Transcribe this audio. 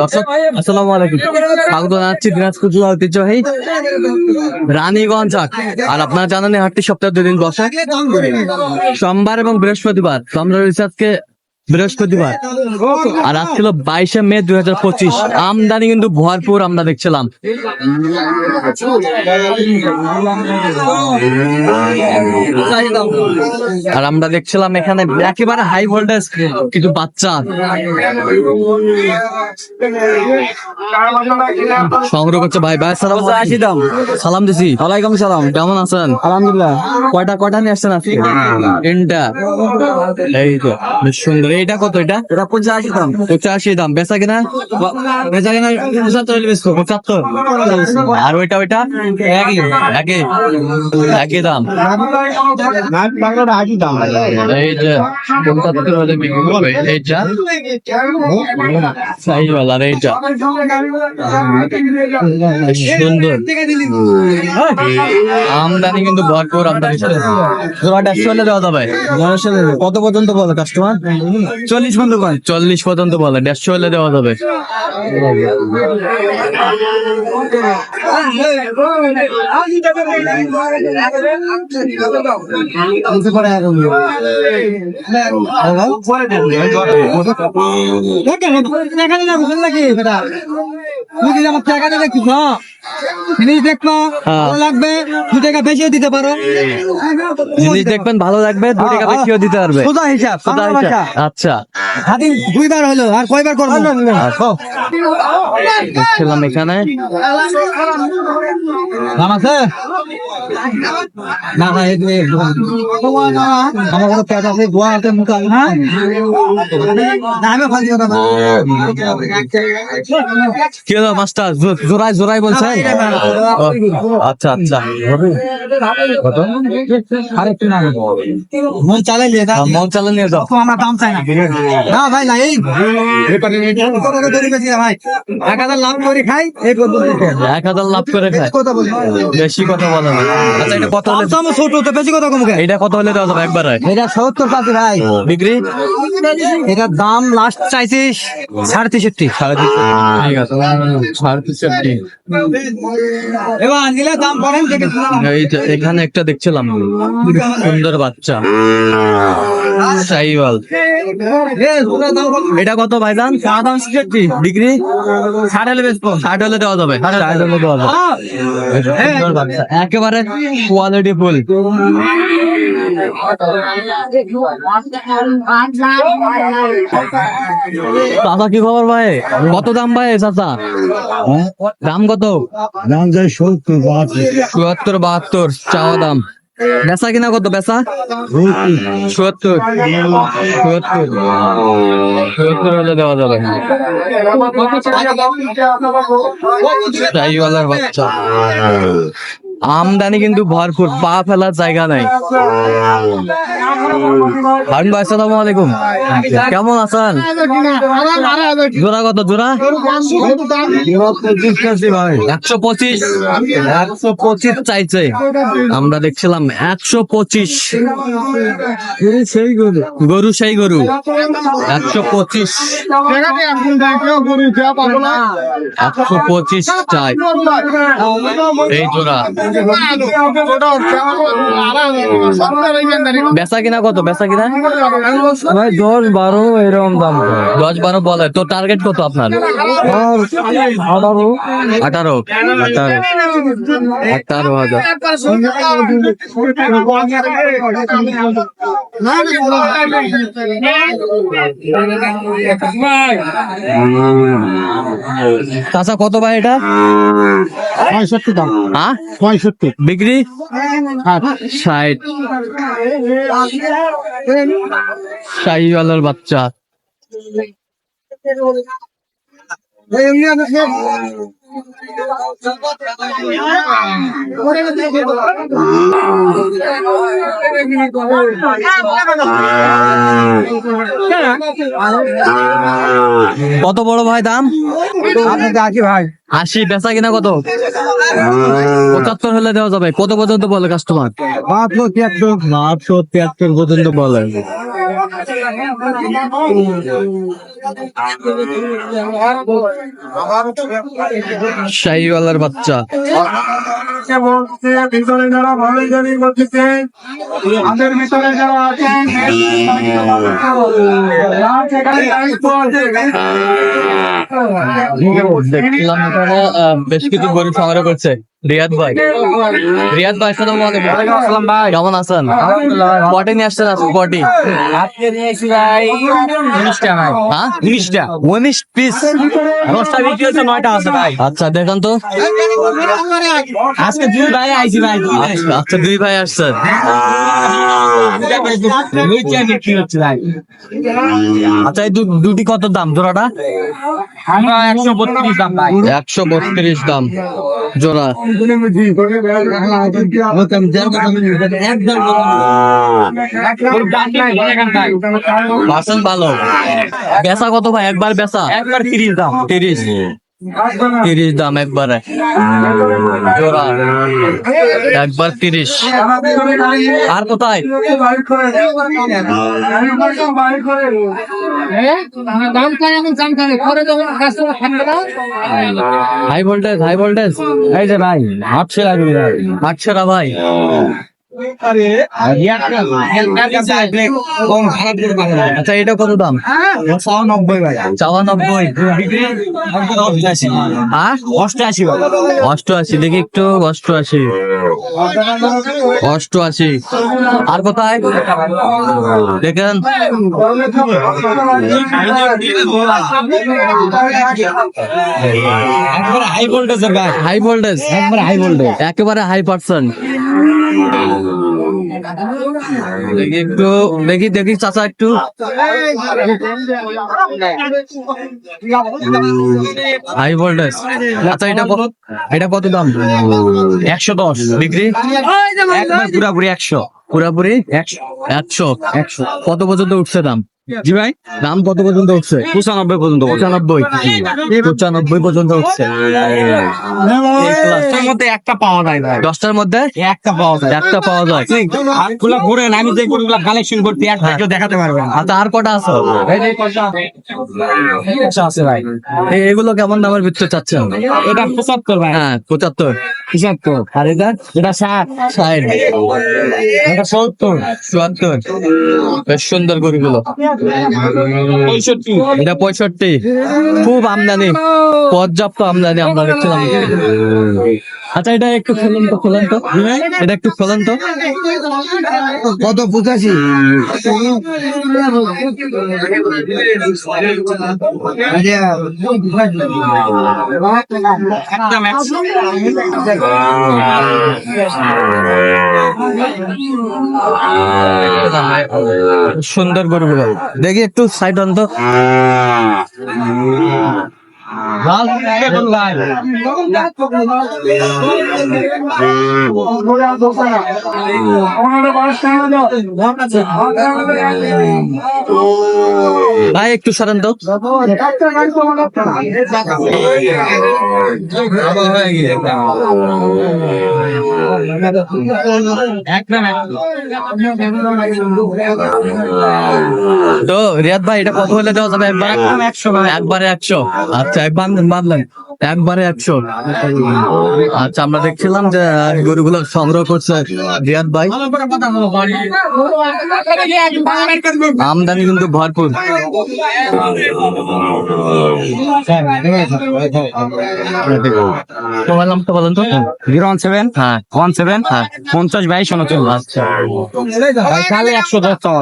দর্শক, আসসালামু আলাইকুম। স্বাগত জানাচ্ছি দিনাজপুর জেলা ঐতিহ্যবাহী রানীগঞ্জ হাট। আর আপনারা জানেন হাটটি সপ্তাহে দুদিন বসে। সোমবার এবং বৃহস্পতিবার। আমরা রয়েছে আজকে বৃহস্পতিবার। আর আজ ছিল বাইশে মে দুই হাজার পঁচিশ। আমদানি কিন্তু ভরপুর আমরা দেখছিলাম। আর আমরা দেখছিলাম এখানে একেবারে হাই ভোল্টেজ কিছু বাচ্চা। সংগ্রহ করছে ভাই। ভাই সালাম দাম। সালাম দিছি। ওয়ালাইকুম সালাম। কেমন আছেন? আলহামদুলিল্লাহ। কয়টা কয়টা নিয়ে আসছেন আজকে? তিনটা। এই তো সুন্দর। এইটা কত এটা? এটা পঞ্চাশ দাম। পঁচাশি দাম। বেচা কিনা? বেচা কিনা পঁচাত্তর বেচবো পঁচাত্তর। আর ওইটা ওইটা? একই একই একই দাম। বাংলাটা আশি দাম এই যে পঁচাত্তর হলে বিক্রি করবে এইটা? সাইওয়াল আর এইটা? বেশ সুন্দর আমদানি কিন্তু ভরপুর আমদানি দেওয়া যাবে। কত পর্যন্ত বলে কাস্টমার চল্লিশ পর্যন্ত কয় চল্লিশ পর্যন্ত বলে দেড়শো হলে দেওয়া যাবে জিনিস হ্যাঁ। জিনিস দেখবেন ভালো লাগবে দু টাকা বেশিও দিতে পারবে সোজা হিসাব বাংলা এটা? ভাষা। আচ্ছা। হাতি দুইবার হলো আর কয়বার করব? দেখছিলাম এখানে। দাম আছে? না এই আমার কোনো পেট আছে গোয়া আছে মুখ আছে। হ্যাঁ? আমি ফালতু কথা কি হলো মাস্টার? জো- জোড়ায় জোড়ায় বলছেন? ও, আচ্ছা আচ্ছা। কত? আর একটু না মন চালাইলে এটা আহ, মন চালা নিয়ে যাও। আমরা দাম চাই না। না ভাই না এই ভাই? এক হাজার লাভ করে খাই এই এক হাজার লাভ করে খায় কথা বলি। বেশি কথা বলে না। আচ্ছা এটা কত হলে দাম ছোট তো বেশি কথা কমুকে। এটা কত হলে দেওয়া যাবে? একবার এটা সত্তর পাচ্ছি ভাই। বিক্রি? এটার দাম লাস্ট চাইছি সাড়ে তেষট্টি। সাড়ে ঠিক আছে। সাড়ে তিনষট্টি এবার দাম পড়েন এখানে একটা দেখছিলাম। সুন্দর বাচ্চা। এটা কত ভাইজান? ডিগ্রি? ষাট হলে বেচবো ষাট হলে দেওয়া যাবে। ষাট হলে দেওয়া যাবে। বেশ সুন্দর বাচ্চা একেবারে কোয়ালিটি ফুল চাচা কি খবর ভাই? কত দাম ভাই চাচা? দাম কত? দাম যায় সত্তর চুয়াত্তর বাহাত্তর চাওয়া দাম। বেচা কিনা কত বেচা? সত্তর। সত্তর। সত্তর হলে দেওয়া যাবে। বাচ্চা। আমদানি কিন্তু ভরপুর, পা ফেলার জায়গা নাই। হারুন ভাই, আসসালামু আলাইকুম। কেমন আছেন? জোড়া কত, জোড়া? একশো পঁচিশ। একশো পঁচিশ চাইছে। আমরা দেখছিলাম একশো পঁচিশ। সেই গরু গরু সেই গরু। একশো পঁচিশ। একশো পঁচিশ চাই। এই জোড়া। বেচা কিনা কত? বেচা কিনা? ভাই দশ বারো এরকম দাম। দশ বারো বলে। তো টার্গেট কত আপনার? আঠারো। আঠারো। আঠারো। আঠারো হাজার। চাচা কত ভাই এটা? পঁয়ষট্টি দাম। হ্যাঁ পঁয়ষট্টি। বিক্রি? ষাট। শাহিওয়ালার বাচ্চা। কত বড় ভাই দাম? আছি ভাই আশি, বেচা কিনা কত? পঁচাত্তর হলে দেওয়া যাবে। কত পর্যন্ত বলে কাস্টমার মাত্র তিয়াত্তর মাত্র তিয়াত্তর পর্যন্ত বলে। শাহিওয়ালার বাচ্চা। ভিতরে যারা ভালো জানি করতেছে আমাদের ভিতরে যারা আছেন দেখলাম এখানে বেশ কিছু গরু সংগ্রহ করছে। রিয়াদ ভাই। রিয়াদ ভাই সালাম আলাইকুম। ভাই। কেমন আছেন? পটে নিয়ে আসছেন পটি হ্যাঁ? উনিশটা। উনিশ পিস দশটা বিক্রি হচ্ছে নয়টা আছে ভাই। আচ্ছা দেখান তো। আজকে দুই ভাই আইছি ভাই। আচ্ছা, আচ্ছা দুই ভাই আসছেন আচ্ছা এই দুটি কত দাম জোড়াটা? একশো বত্রিশ দাম ভাই। একশো পার্সেন্ট ভালো। বেচা কত ভাই? একবার বেচা। একবার তিরিশ দাম। তিরিশ। তিরিশ দাম একবারে। জোড়া। একবার তিরিশ। আর কোথায়? High voltage high voltage. এই যে ভাই ভাই আটশো ভাই। আচ্ছা এটা কত দাম? নব্বই চাওয়া নব্বই অষ্টআশি আর? অষ্টআশি ভাই অষ্টআশি দেখি একটু অষ্টআশি। অষ্টআশি। আর কোথায়? দেখেন। হাই ভোল্টেজ একবারে হাই ভোল্টেজ একেবারে হাই পার্সেন্ট দেখি একটু দেখি দেখি চাচা একটু হাই ভোল্টেজ আচ্ছা এটা এটা কত দাম একশো দশ বিক্রি একবার পুরাপুরি একশো পুরাপুরি একশো একশো একশো কত পর্যন্ত উঠছে দাম জি ভাই? দাম কত পর্যন্ত উঠছে পঁচানব্বই পর্যন্ত পঁচানব্বই। পঁচানব্বই পর্যন্ত তার মধ্যে একটা পাওয়া যায় ভাই। দশটার মধ্যে? একটা পাওয়া যায়। একটা পাওয়া যায়। হাতগুলো ঘুরেন আমি যে গরুগুলো কালেকশন করতে একটা কেউ দেখাতে পারবেন আচ্ছা আর কটা আছে? আছে? ভাই? এগুলো কেমন দামের ভিতরে চাচ্ছেন? এটা পঁচাত্তর ভাই। হ্যাঁ পঁচাত্তর। পঁচাত্তর। আর এটা? এটা ষাট। ষাট। এটা সত্তর। চুয়াত্তর বেশ সুন্দর গরুগুলো। এটা পঁয়ষট্টি। খুব আমদানি। পর্যাপ্ত আমদানি আমরা দেখছিলাম। আচ্ছা এটা একটু খোলেন তো খোলেন তো। এটা একটু খোলেন তো। কত পঁচাশি একদম সুন্দর গরুগুলো। দেখি একটু সাইড অন্ত লাল বেগুন লাল ভাই একটু সারেন তো তো রিয়াদ ভাই এটা কত হলে দেওয়া যাবে একবার? একশো একবারে একশো। আচ্ছা এক বাঁধলেন একবারে একশো। আচ্ছা আমরা দেখছিলাম যে গরুগুলো সংগ্রহ করছে রিয়াদ ভাই। আমদানি কিন্তু ভরপুর। তোমার নামটা বলেন তো? জিরো ওয়ান সেভেন হ্যাঁ। ওয়ান সেভেন হ্যাঁ। পঞ্চাশ বাইশ উনচল্লিশ। আচ্ছা। তাহলে একশো দশ টাকা